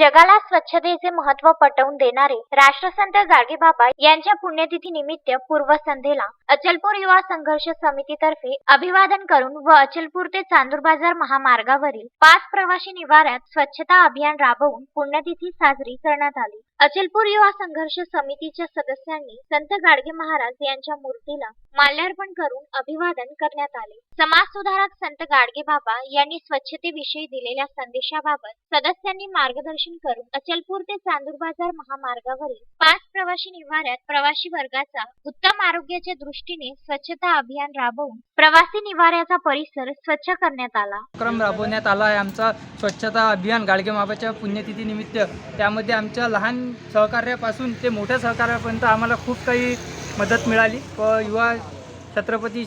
जगाला स्वच्छतेचे महत्त्व पटवून देणारे राष्ट्रसंत गाडगेबाबा यांच्या पुण्यतिथी निमित्त पूर्वसंध्येला अचलपूर युवा संघर्ष समितीतर्फे अभिवादन करून व अचलपूर ते चांदूर बाजार महामार्गावरील पाच प्रवाशी निवाऱ्यात स्वच्छता अभियान राबवून पुण्यतिथी साजरी करण्यात आली. अचलपूर युवा संघर्ष समितीच्या सदस्यांनी संत गाडगे महाराज यांच्या मूर्तीला माल्यार्पण करून अभिवादन करण्यात आले. समाज सुधारक संत गाडगे बाबा यांनी स्वच्छतेविषयी दिलेल्या संदेशाबाबत सदस्यांनी मार्गदर्शन करून अचलपूर ते चांदूर बाजार महामार्गावरील पाच प्रवासी निवाऱ्यात प्रवासी वर्गाचा उत्तम आरोग्याच्या दृष्टीने स्वच्छता अभियान राबवून प्रवासी निवाऱ्याचा परिसर स्वच्छ करण्यात आला. उपक्रम राबवण्यात आला आहे. आमचा स्वच्छता अभियान गाडगे माबाच्या पुण्यतिथी निमित्त. त्यामध्ये आमच्या लहान सहकार्यापासून ते मोठ्या सहकार्यापर्यंत आम्हाला खूप काही मदत मिळाली. व युवा छत्रपती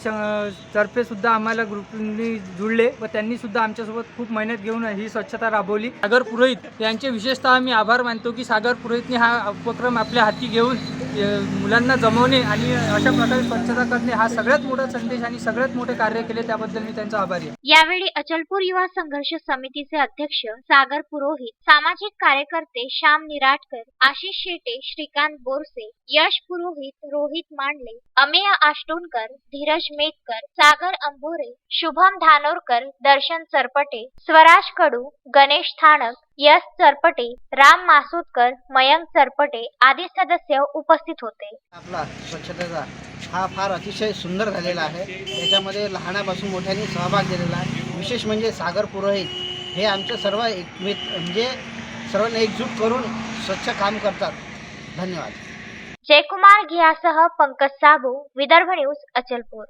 तर्फे सुद्धा आम्हाला ग्रुपनी जुळले व त्यांनी सुद्धा आमच्यासोबत खूप मेहनत घेऊन ही स्वच्छता राबवली. सागर पुरोहित यांचे विशेषतः आम्ही आभार मानतो की सागर पुरोहितने हा उपक्रम आपल्या हाती घेऊन मुलांना जमवणे आणि अशा प्रकारे स्वच्छता करणे हा सगळ्यात मोठा संदेश आणि सगळ्यात मोठे कार्य केले त्याबद्दल मी त्यांचा आभारी आहे. यावेळी अचलपूर युवा संघर्ष समितीचे अध्यक्ष सागर पुरोहित सामाजिक कार्यकर्ते श्याम निराटकर आशिष शेटे श्रीकांत बोरसे यश पुरोहित रोहित मांडले अमेय आष्टोनकर धीरज मेतकर सागर अंबोरे शुभम धानोरकर दर्शन सरपटे स्वराज कडू गणेश थाणक यश चरपटे राम मासुदकर मयंक चरपटे आदी सदस्य उपस्थित होते. आपला स्वच्छतेचा हा फार अतिशय सुंदर झालेला आहे. त्याच्यामध्ये लहानापासून मोठ्यांनी सहभाग दिलेला आहे. विशेष म्हणजे सागर पुरोहित हे आमचं सर्व एकमेत म्हणजे सर्वांना एकजूट करून स्वच्छ काम करतात. धन्यवाद. जयकुमार घियासह पंकज साबू विदर्भ न्यूज अचलपूर.